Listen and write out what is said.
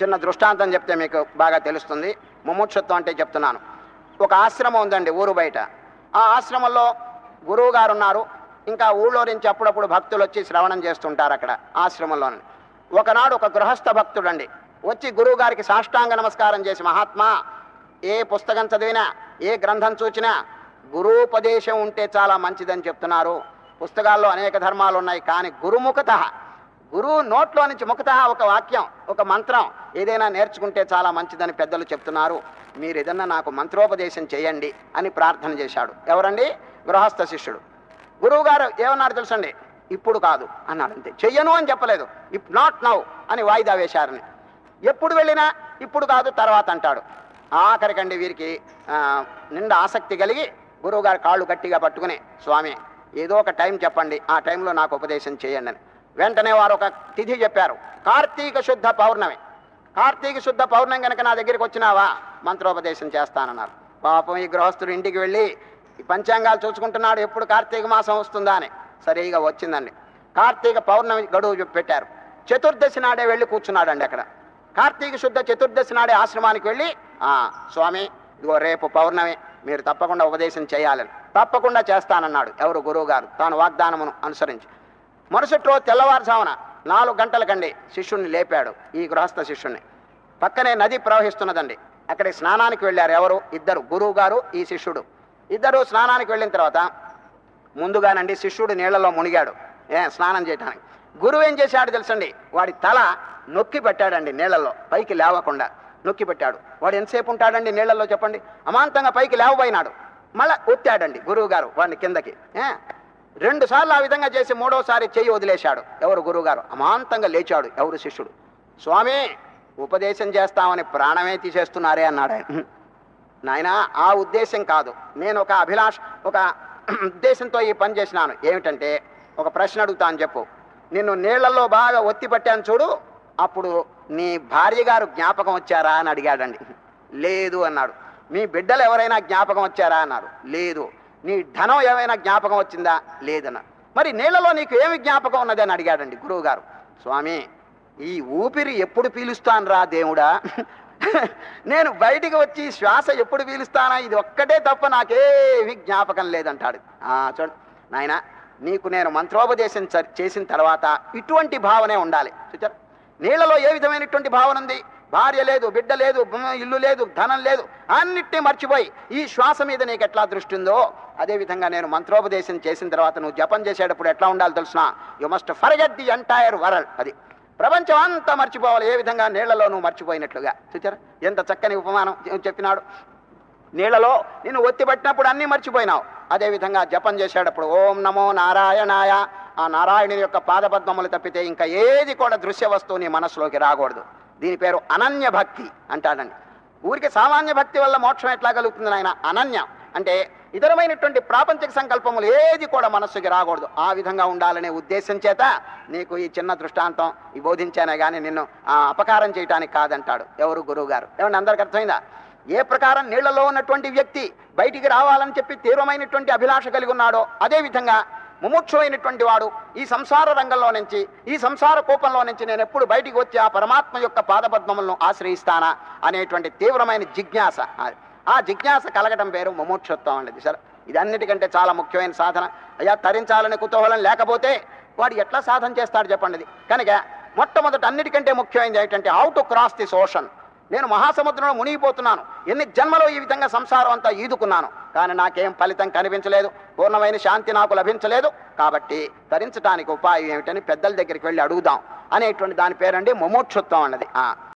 చిన్న దృష్టాంతం చెప్తే మీకు బాగా తెలుస్తుంది. ముముక్షత్వం అంటే చెప్తున్నాను. ఒక ఆశ్రమం ఉందండి ఊరు బయట. ఆ ఆశ్రమంలో గురువు గారు ఉన్నారు. ఇంకా ఊళ్ళో నుంచి అప్పుడప్పుడు భక్తులు వచ్చి శ్రవణం చేస్తుంటారు అక్కడ ఆశ్రమంలోని ఒకనాడు ఒక గృహస్థ భక్తుడండి. వచ్చి గురువు గారికి సాష్టాంగ నమస్కారం చేసి మహాత్మా ఏ పుస్తకం చదివినా ఏ గ్రంథం చూచినా గురూపదేశం ఉంటే చాలా మంచిదని చెప్తున్నారు. పుస్తకాల్లో అనేక ధర్మాలు ఉన్నాయి కానీ గురుముఖత గురువు నోట్లో నుంచి ముఖత ఒక వాక్యం ఒక మంత్రం ఏదైనా నేర్చుకుంటే చాలా మంచిదని పెద్దలు చెప్తున్నారు. మీరు ఏదన్నా నాకు మంత్రోపదేశం చేయండి అని ప్రార్థన చేశాడు. ఎవరండి? గృహస్థ శిష్యుడు. గురువు గారు ఏమన్నారు తెలుసండి? ఇప్పుడు కాదు అన్నాడు అంతే. చెయ్యను అని చెప్పలేదు. ఇప్ నాట్ నౌ అని వాయిదా వేశారని. ఎప్పుడు వెళ్ళినా ఇప్పుడు కాదు తర్వాత అంటాడు. ఆఖరికండి వీరికి నిండా ఆసక్తి కలిగి గురువుగారు కాళ్ళు గట్టిగా పట్టుకుని స్వామి ఏదో ఒక టైం చెప్పండి. ఆ టైంలో నాకు ఉపదేశం చేయండి అని. వెంటనే వారు ఒక తిథి చెప్పారు. కార్తీక శుద్ధ పౌర్ణమి. కార్తీక శుద్ధ పౌర్ణమి కనుక నా దగ్గరికి వచ్చినావా? మంత్రోపదేశం చేస్తానన్నారు. పాపం ఈ గృహస్థుడు ఇంటికి వెళ్ళి ఈ పంచాంగాలు చూసుకుంటున్నాడు. ఎప్పుడు కార్తీక మాసం వస్తుందా అని. సరిగా వచ్చిందండి. కార్తీక పౌర్ణమి గడువు పెట్టారు. చతుర్దశి నాడే వెళ్ళి కూర్చున్నాడండి అక్కడ. కార్తీక శుద్ధ చతుర్దశి నాడే ఆశ్రమానికి వెళ్ళి "ఆ, స్వామి ఇదిగో రేపు పౌర్ణమి. మీరు తప్పకుండా ఉపదేశం చేయాలని. తప్పకుండా చేస్తానన్నాడు ఎవరు గురువు గారు తాను వాగ్దానమును అనుసరించి. మరుసటి రోజు తెల్లవారుజామున నాలుగు గంటలకండి శిష్యుణ్ణి లేపాడు ఈ గృహస్థ శిష్యుణ్ణి. పక్కనే నది ప్రవహిస్తున్నదండి. అక్కడికి స్నానానికి వెళ్ళారు ఎవరు? ఇద్దరు గురువు గారు ఈ శిష్యుడు. ఇద్దరు స్నానానికి వెళ్ళిన తర్వాత ముందుగానండి శిష్యుడు నీళ్ళలో మునిగాడు. ఏ స్నానం చేయడానికి గురువు ఏం చేశాడు తెలుసండి? వాడి తల నొక్కి పెట్టాడండి నీళ్ళలో పైకి లేవకుండా నొక్కి పెట్టాడు. వాడు ఎంతసేపు ఉంటాడండి నీళ్ళలో చెప్పండి? అమాంతంగా పైకి లేవబోయినాడు. మళ్ళా ఒత్తాడండి గురువు గారు వాడిని కిందకి. రెండుసార్లు ఆ విధంగా చేసి మూడోసారి చెయ్యి వదిలేశాడు. ఎవరు గురువుగారు? అమాంతంగా లేచాడు ఎవరు శిష్యుడు? స్వామి ఉపదేశం చేస్తామని ప్రాణమే తీసేస్తున్నారే అన్నాడు ఆయన. నాయనా ఆ ఉద్దేశం కాదు. నేను ఒక అభిలాష ఒక ఉద్దేశంతో ఈ పని చేసినాను. ఏమిటంటే ఒక ప్రశ్న అడుగుతాను చెప్పు. నిన్ను నీళ్ళలో బాగా ఒత్తి పట్టాను చూడు అప్పుడు నీ భార్య గారు జ్ఞాపకం వచ్చారా అని అడిగాడండి. లేదు అన్నాడు. మీ బిడ్డలు ఎవరైనా జ్ఞాపకం వచ్చారా అన్నారు. లేదు. నీ ధనం ఏమైనా జ్ఞాపకం వచ్చిందా? లేదన్నారు మరి నీళ్ళలో నీకు ఏమి జ్ఞాపకం ఉన్నది అని అడిగాడండి గురువుగారు. స్వామి ఈ ఊపిరి ఎప్పుడు పీలుస్తాను రా దేవుడా? నేను బయటికి వచ్చి శ్వాస ఎప్పుడు పీలుస్తానా? ఇది ఒక్కటే తప్ప నాకేమి జ్ఞాపకం లేదంటాడు. ఆ, చూడు నాయన నీకు నేను మంత్రోపదేశం చ- చేసిన తర్వాత ఇటువంటి భావనే ఉండాలి. చూచారు? నీళ్ళలో ఏ విధమైనటువంటి భావన ఉంది? భార్య లేదు బిడ్డ లేదు ఇల్లు లేదు ధనం లేదు అన్నిటినీ మర్చిపోయి ఈ శ్వాస మీద నీకు ఎట్లా దృష్టి ఉందో అదేవిధంగా నేను మంత్రోపదేశం చేసిన తర్వాత నువ్వు జపం చేసేటప్పుడు ఎట్లా ఉండాలి తెలుసిన? You must forget the entire world అది. ప్రపంచం అంతా మర్చిపోవాలి ఏ విధంగా నీళ్ళలో నువ్వు మర్చిపోయినట్లుగా. చూచారా? ఎంత చక్కని ఉపమానం చెప్పినాడు. నీళ్ళలో నేను ఒత్తి పట్టినప్పుడు అన్నీ మర్చిపోయినావు. అదేవిధంగా జపం చేసేటప్పుడు ఓం నమో నారాయణాయ. ఆ నారాయణుని యొక్క పాదపద్మములు తప్పితే ఇంకా ఏది కూడా దృశ్య వస్తువు నీ మనసులోకి రాకూడదు. దీని పేరు అనన్య భక్తి అంటాడండి ఊరికి సామాన్య భక్తి వల్ల మోక్షం ఎట్లా కలుగుతుంది నాయన? అనన్య అంటే ఇతరమైనటువంటి ప్రాపంచిక సంకల్పములు ఏది కూడా మనస్సుకి రాకూడదు. ఆ విధంగా ఉండాలనే ఉద్దేశం చేత నీకు ఈ చిన్న దృష్టాంతం ఈ బోధించానే కానీ నిన్ను ఆ, అపకారం చేయటానికి కాదంటాడు. ఎవరు గురువు గారు ఏమంటే అందరికి అర్థమైందా? ఏ ప్రకారం నీళ్ళలో ఉన్నటువంటి వ్యక్తి బయటికి రావాలని చెప్పి తీవ్రమైనటువంటి అభిలాష కలిగి ఉన్నాడో అదే విధంగా ముముక్షువైనటువంటి వాడు ఈ సంసార రంగంలో నుంచి ఈ సంసార కోపంలో నుంచి నేను ఎప్పుడు బయటికి వచ్చి ఆ పరమాత్మ యొక్క పాదపద్మములను ఆశ్రయిస్తానా అనేటువంటి తీవ్రమైన జిజ్ఞాస. ఆ- జిజ్ఞాస కలగటం పేరు ముముక్షత్వం అనేది సరే. ఇది అన్నిటికంటే చాలా ముఖ్యమైన సాధన. అయ్యా తరించాలనే కుతూహలం లేకపోతే వాడు ఎట్లా సాధన చేస్తాడు చెప్పండి. కనుక మొట్టమొదట అన్నిటికంటే ముఖ్యమైనది ఏంటంటే how to cross this ocean నేను మహాసముద్రంలో మునిగిపోతున్నాను. ఎన్ని జన్మలో ఈ విధంగా సంసారం అంతా ఈదుకున్నాను. కానీ నాకేం ఫలితం కనిపించలేదు. పూర్ణమైన శాంతి నాకు లభించలేదు. కాబట్టి తరించడానికి ఉపాయం ఏమిటని పెద్దల దగ్గరికి వెళ్ళి అడుగుదాం అనేటువంటి దాని పేరండి ముముక్షుత్వం అన్నది.